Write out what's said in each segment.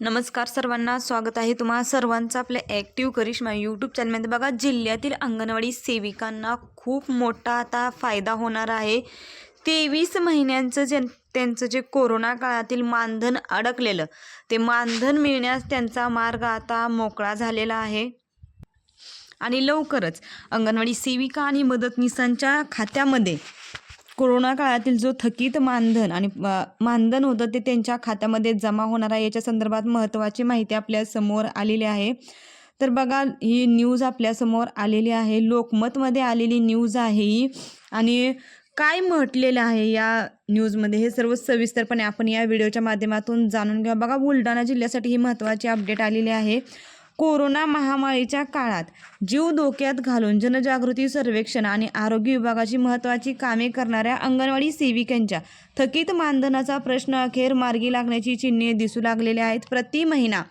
नमस्कार सर्वांना स्वागत आहे तुम्हा सर्वांचं आपल्या ॲक्टिव्ह करिश्मा यूट्यूब चॅनलमध्ये बघा जिल्ह्यातील अंगणवाडी सेविकांना खूप मोठा आता फायदा होणार आहे. तेवीस महिन्यांचं जे त्यांचं जे कोरोना काळातील मानधन अडकलेलं ते मानधन मिळण्यास त्यांचा मार्ग आता मोकळा झालेला आहे. आणि लवकरच अंगणवाडी सेविका आणि मदतनीसांच्या खात्यामध्ये कोरोना काळातील जो थकीत मानधन आणि मानधन होतं ते त्यांच्या खात्यामध्ये जमा होणार आहे. याच्या संदर्भात महत्त्वाची माहिती आपल्यासमोर आलेली आहे. तर बघा ही न्यूज आपल्यासमोर आलेली आहे. लोकमतमध्ये आलेली न्यूज आहे ही. आणि काय म्हटलेलं आहे या न्यूजमध्ये हे सर्व सविस्तरपणे आपण या व्हिडिओच्या माध्यमातून जाणून घ्या. बघा बुलढाणा जिल्ह्यासाठी ही महत्त्वाची अपडेट आलेली आहे. कोरोना महामारीच्या काळात जीव धोक्यात घालून जनजागृती सर्वेक्षण आणि आरोग्य विभागाची महत्त्वाची कामे करणाऱ्या अंगणवाडी सेविकांच्या थकीत मानधनाचा प्रश्न अखेर मार्गी लागण्याची चिन्हे दिसू लागलेली आहेत. प्रति महिना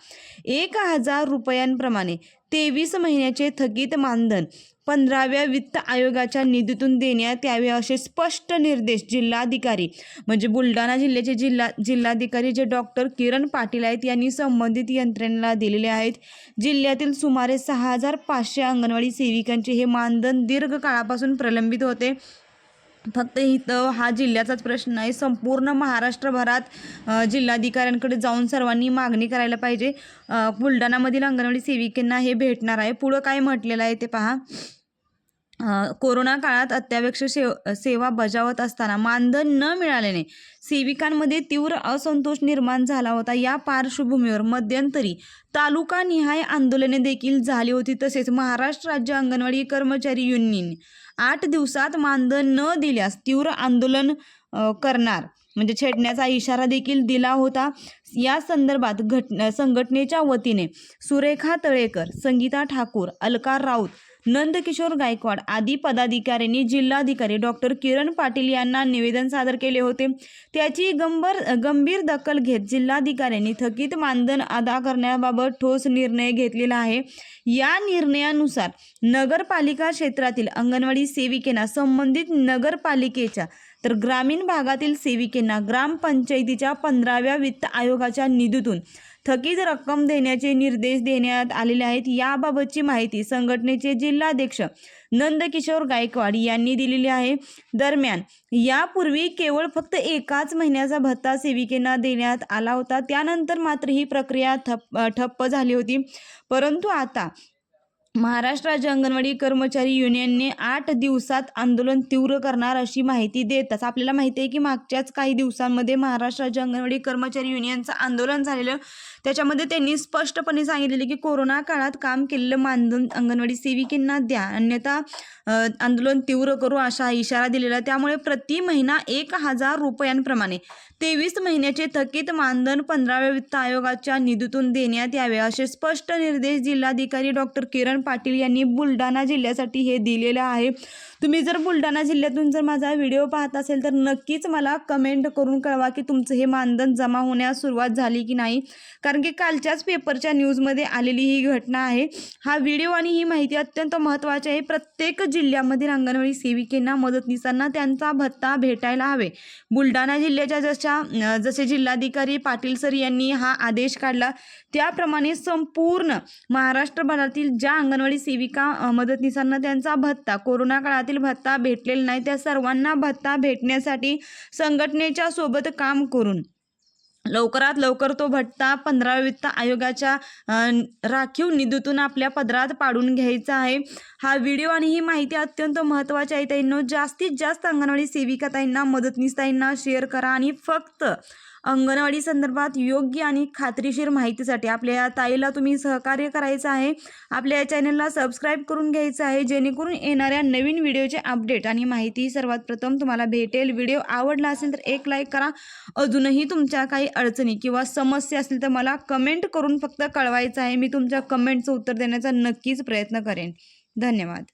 एक हजार रुपयांप्रमाणे तेवीस महिन्याचे थकीत मानधन पंधराव्या वित्त आयोगाच्या निधीतून देण्यात यावे असे स्पष्ट निर्देश जिल्हाधिकारी म्हणजे बुलढाणा जिल्ह्याचे जिल्हा जिल्हाधिकारी जे डॉक्टर किरण पाटील आहेत यांनी संबंधित यंत्रणेला दिलेले आहेत. जिल्ह्यातील सुमारे सहा हजार पाचशे अंगणवाडी सेविकांचे हे मानधन दीर्घ काळापासून प्रलंबित होते. फक्त इथं हा जिल्ह्याचाच प्रश्न नाही संपूर्ण महाराष्ट्रभरात जिल्हाधिकाऱ्यांकडे जाऊन सर्वांनी मागणी करायला पाहिजे. बुलढाणामधील अंगणवाडी सेविकांना हे भेटणार आहे. पुढं काय म्हटलेलं आहे ते पहा. कोरोना काळात अत्यावश्यक सेव सेवा बजावत असताना मानधन न मिळाल्याने सेविकांमध्ये तीव्र असंतोष निर्माण झाला होता. या पार्श्वभूमीवर मध्यंतरी तालुका निहाय आंदोलने देखील झाली होती. तसेच महाराष्ट्र राज्य अंगणवाडी कर्मचारी युनियन आठ दिवसात मानधन न दिल्यास तीव्र आंदोलन करणार म्हणजे छेडण्याचा इशारा देखील दिला होता. या संदर्भात घट संघटनेच्या वतीने सुरेखा तळेकर संगीता ठाकूर अलकार राऊत नंदकिशोर गायकवाड आदी पदाधिकाऱ्यांनी जिल्हाधिकारी डॉक्टर किरण पाटील यांना निवेदन सादर केले होते. त्याची गंभीर गंभीर दखल घेत जिल्हाधिकाऱ्यांनी थकीत मानधन अदा करण्याबाबत ठोस निर्णय घेतलेला आहे. या निर्णयानुसार नगरपालिका क्षेत्रातील अंगणवाडी सेविकेना संबंधित नगरपालिकेच्या तर ग्रामीण भागातील सेविकेंना ग्रामपंचायतीच्या पंधराव्या वित्त आयोगाच्या निधीतून थकीत रक्कम देण्याचे निर्देश देण्यात आलेले आहेत. याबाबतची माहिती संघटनेचे जिल्हाध्यक्ष नंदकिशोर गायकवाड यांनी दिलेली आहे. दरम्यान यापूर्वी केवळ फक्त एकाच महिन्याचा भत्ता सेविकेंना देण्यात आला होता. त्यानंतर मात्र ही प्रक्रिया ठप्प ठप्प झाली होती. परंतु आता महाराष्ट्र राज्य अंगणवाडी कर्मचारी युनियनने आठ दिवसात आंदोलन तीव्र करणार अशी माहिती देताच. आपल्याला माहिती आहे की मागच्याच काही दिवसांमध्ये महाराष्ट्र राज्य अंगणवाडी कर्मचारी युनियनचं आंदोलन झालेलं. त्याच्यामध्ये त्यांनी स्पष्टपणे सांगितलेले की कोरोना काळात काम केलेलं मानधन अंगणवाडी सेविकांना द्या. अन्यथा आंदोलन तीव्र करू असा इशारा दिलेला. त्यामुळे प्रति महिना एक हजार रुपयांप्रमाणे तेवीस महिन्याचे थकीत मानधन पंधराव्या वित्त आयोगाच्या निधीतून देण्यात यावे असे स्पष्ट निर्देश जिल्हाधिकारी डॉक्टर किरण पाटील यांनी बुलढाणा जिल्ह्यासाठी हे दिलेलं आहे. तुम्ही जर बुलढाणा जिल्ह्यातून जर माझा व्हिडिओ पाहत असेल तर नक्कीच मला कमेंट करून कळवा की तुमचं हे मानधन जमा होण्यास सुरुवात झाली की नाही. कारण की कालच्याच पेपरच्या न्यूजमध्ये आलेली ही घटना आहे. हा व्हिडिओ आणि ही माहिती अत्यंत महत्त्वाची आहे. प्रत्येक जिल्ह्यामधील अंगणवाडी सेविकेंना मदतनीसांना त्यांचा भत्ता भेटायला हवे. बुलढाणा जिल्ह्याच्या जशा जसे जिल्हाधिकारी पाटील सर यांनी हा आदेश काढला त्याप्रमाणे संपूर्ण महाराष्ट्रभरातील ज्या अंगणवाडी सेविका मदतनीसांना त्यांचा भत्ता. कोरोना काळातील भत्ता भेटलेला नाही त्या सर्वांना भत्ता भेटण्यासाठी संघटनेच्या सोबत काम करून. लवकरात लवकर तो भत्ता पंधरा वित्त आयोगाच्या राखीव निधीतून आपल्या पदरात पाडून घ्यायचा आहे. हा व्हिडिओ आणि ही माहिती अत्यंत महत्त्वाची आहे ताईंनो. जास्तीत जास्त अंगणवाडी सेविका ताईंना मदतनीस ताईंना शेअर करा आणि फक्त अंगणवाडी संदर्भात योग्य आणि खात्रीशीर माहितीसाठी आपल्या या ताईला तुम्ही सहकार्य करायचं आहे. आपल्या या चॅनलला सबस्क्राईब करून घ्यायचं आहे. जेणेकरून येणाऱ्या नवीन व्हिडिओचे अपडेट आणि माहिती सर्वात प्रथम तुम्हाला भेटेल. व्हिडिओ आवडला असेल तर एक लाईक करा. अजूनही तुमच्या काही अडचणी किंवा समस्या असतील तर मला कमेंट करून फक्त कळवायचं आहे. मी तुमच्या कमेंटचं उत्तर देण्याचा नक्कीच प्रयत्न करेन. धन्यवाद.